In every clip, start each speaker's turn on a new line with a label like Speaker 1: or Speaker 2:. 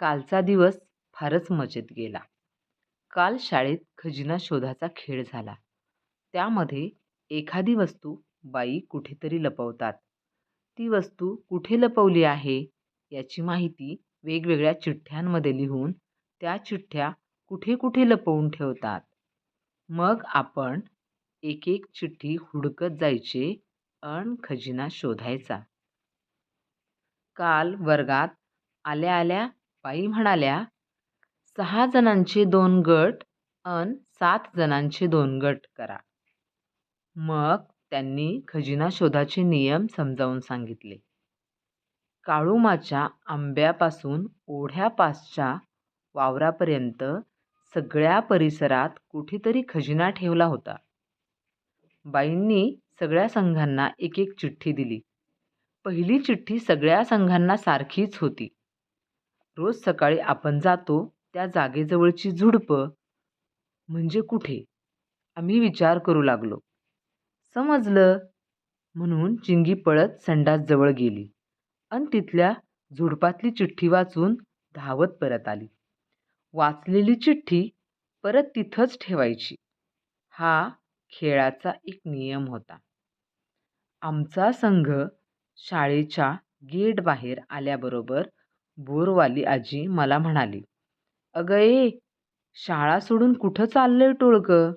Speaker 1: कालचा दिवस फारच मजेत गेला. काल शाळेत खजिना शोधाचा खेळ झाला. त्यामध्ये एखादी वस्तू बाई कुठेतरी लपवतात. ती वस्तू कुठे लपवली आहे याची माहिती वेगवेगळ्या चिठ्ठ्यांमध्ये लिहून त्या चिठ्ठ्या कुठे कुठे लपवून ठेवतात. मग आपण एक एक चिठ्ठी हुडकत जायचे अन खजिना शोधायचा. काल वर्गात आल्या आल्या बाई म्हणाल्या सहा जणांचे दोन गट अन सात जणांचे दोन गट करा. मग त्यांनी खजिना शोधाचे नियम समजावून सांगितले. काळूमाच्या आंब्यापासून ओढ्यापासच्या वावरापर्यंत सगळ्या परिसरात कुठेतरी खजिना ठेवला होता. बाईंनी सगळ्या संघांना एक एक चिठ्ठी दिली. पहिली चिठ्ठी सगळ्या संघांना सारखीच होती. रोज सकाळी आपण जातो त्या जागेजवळची झुडपं म्हणजे कुठे? आम्ही विचार करू लागलो. समजलं? म्हणून चिंगी पळत संडासजवळ गेली आणि तिथल्या झुडपातली चिठ्ठी वाचून धावत परत आली. वाचलेली चिठ्ठी परत तिथंच ठेवायची. हा खेळाचा एक नियम होता. आमचा संघ शाळेच्या गेट बाहेर आल्याबरोबर बोरवाली आजी मला म्हणाली अगं ए शाळा सोडून कुठं चाललंय टोळकं?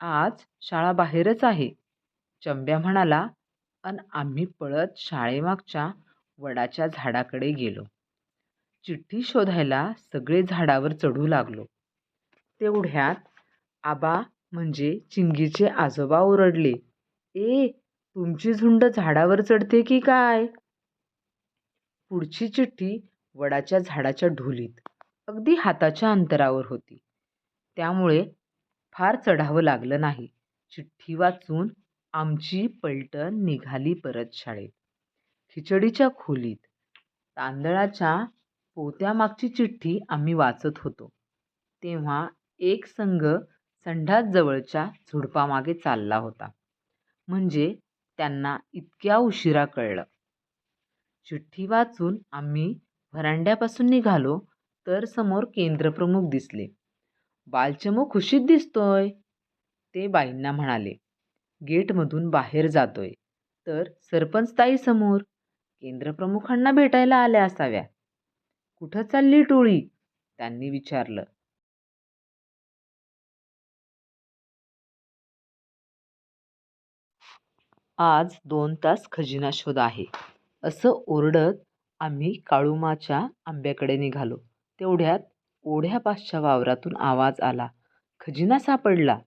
Speaker 1: आज शाळा बाहेरच आहे. चंब्या म्हणाला अन आम्ही पळत शाळेमागच्या वडाच्या झाडाकडे गेलो. चिठ्ठी शोधायला सगळे झाडावर चढू लागलो. तेवढ्यात आबा म्हणजे चिंगीचे आजोबा ओरडले ए तुमची झुंड झाडावर चढते की काय? पुढची चिठ्ठी वडाच्या झाडाच्या ढोलीत अगदी हाताच्या अंतरावर होती. त्यामुळे फार चढावं लागलं नाही. चिठ्ठी वाचून आमची पलटण निघाली परत शाळेत. खिचडीच्या खोलीत तांदळाच्या पोत्यामागची चिठ्ठी आम्ही वाचत होतो. तेव्हा एक संघ संडासजवळच्या झुडपामागे चालला होता. म्हणजे त्यांना इतक्या उशिरा कळलं. चिठ्ठी वाचून आम्ही व्हरांड्यापासून निघालो तर समोर केंद्रप्रमुख दिसले. बालचमू खुशीत दिसतोय ते बाईंना म्हणाले. गेटमधून बाहेर जातोय. तर सरपंचताई समोर केंद्रप्रमुखांना भेटायला आल्या असाव्या. कुठं चालली टोळी? त्यांनी विचारलं. आज दोन तास खजिना शोध आहे. असं ओरडत आम्ही काळूमाच्या आंब्याकडे निघालो. तेवढ्यात ओढ्यापासच्या वावरातून आवाज आला. खजिना सापडला.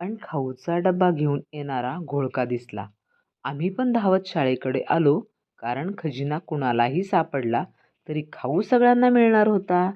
Speaker 1: आणि खाऊचा डबा घेऊन येणारा घोळका दिसला. आम्ही पण धावत शाळेकडे आलो कारण खजिना कुणालाही सापडला तरी खाऊ सगळ्यांना मिळणार होता.